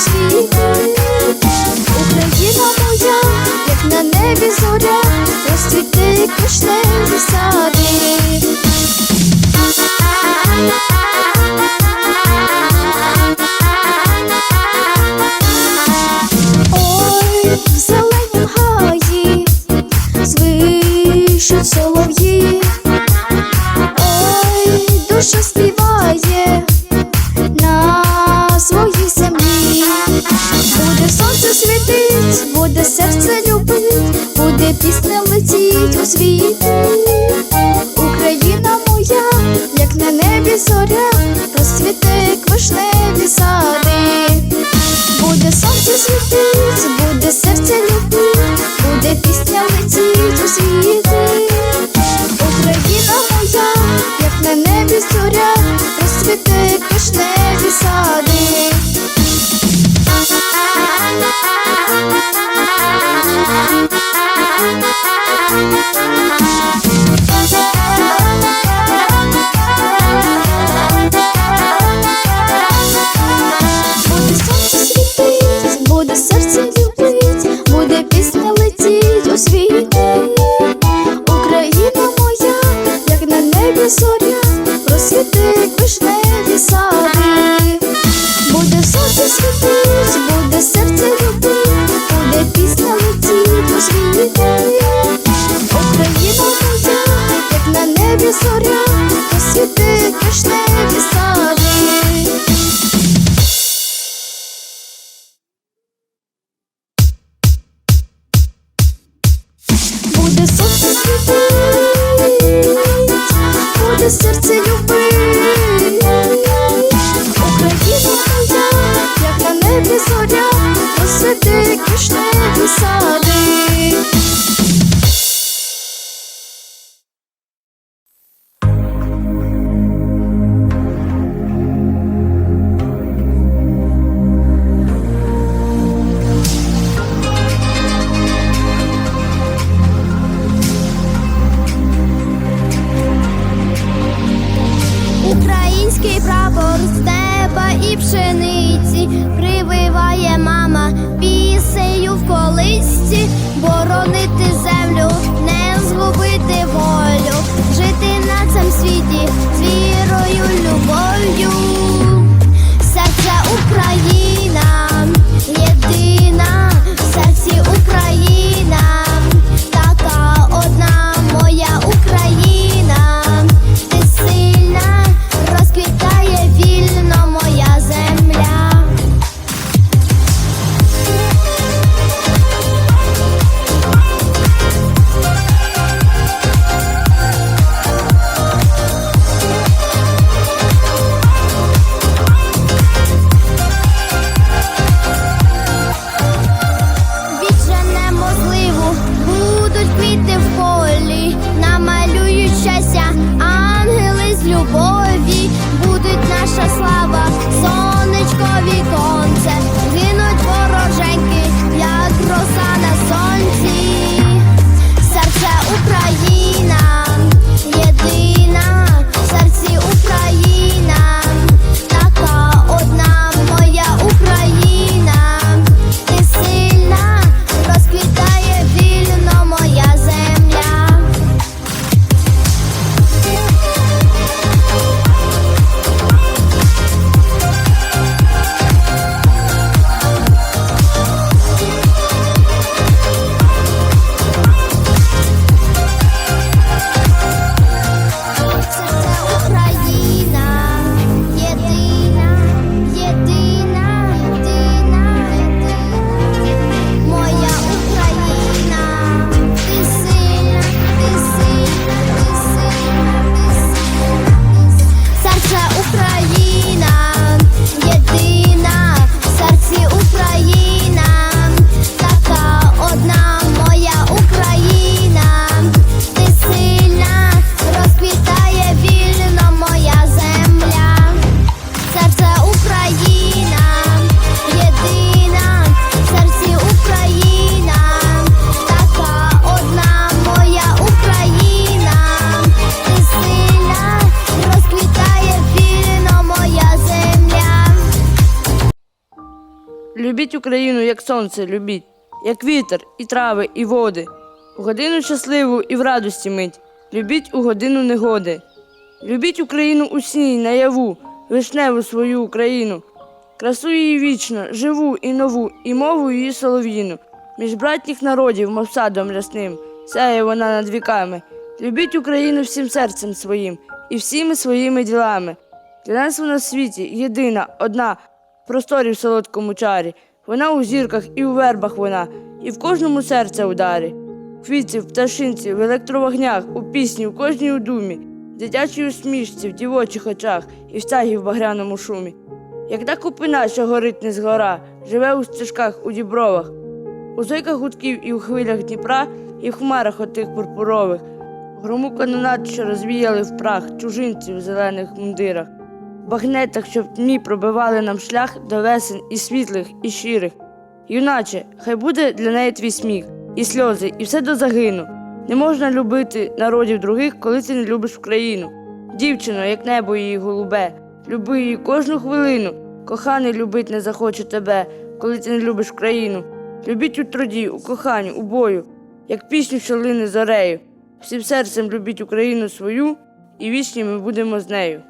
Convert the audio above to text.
світ Україна моя, як на небі зоря, розцвіти кишневі сади Ой, в зеленім гаї, солов'ї, ой, душа. пісня летить у світ. Україна моя, як на небі зоря, просвіти квашневі сади, буде сонце світить, буде серце. епізодя посиди кишневі сади. Український прапор з неба і пшениці. Моя мама пісею в колисці боронити землю. Любіть Україну, як сонце, любіть, як вітер, і трави, і води. У годину щасливу і в радості мить. Любіть у годину негоди. Любіть Україну у сні, й наяву, вишневу свою Україну. Красу її вічно, живу і нову, і мову її солов'їну. Між братніх народів, мов садом рясним, сяє вона над віками. Любіть Україну всім серцем своїм і всіми своїми ділами. Для нас вона в світі єдина, одна, просторі в солодкому чарі. Вона у зірках і у вербах вона, і в кожному серце ударі. В квітці, в пташинці, в електровогнях, у пісні, у кожній у думі, в дитячій усмішці, в дівочих очах і в стягі в багряному шумі. Як та купина, що горить не згора, живе у стежках, у дібровах, у зойках гудків і у хвилях Дніпра, і в хмарах отих пурпурових, в грому канонат, що розвіяли в прах чужинців в зелених мундирах, в багнетах, що в тьмі пробивали нам шлях до весен і світлих, і щирих. Юначе, хай буде для неї твій сміх, і сльози, і все до загину. Не можна любити народів других, коли ти не любиш Україну. Дівчино, як небо її голубе, люби її кожну хвилину. Коханий любить не захоче тебе, коли ти не любиш країну. Любіть у труді, у коханні, у бою, як пісню, що лине зорею. Всім серцем любіть Україну свою, і вічні ми будемо з нею.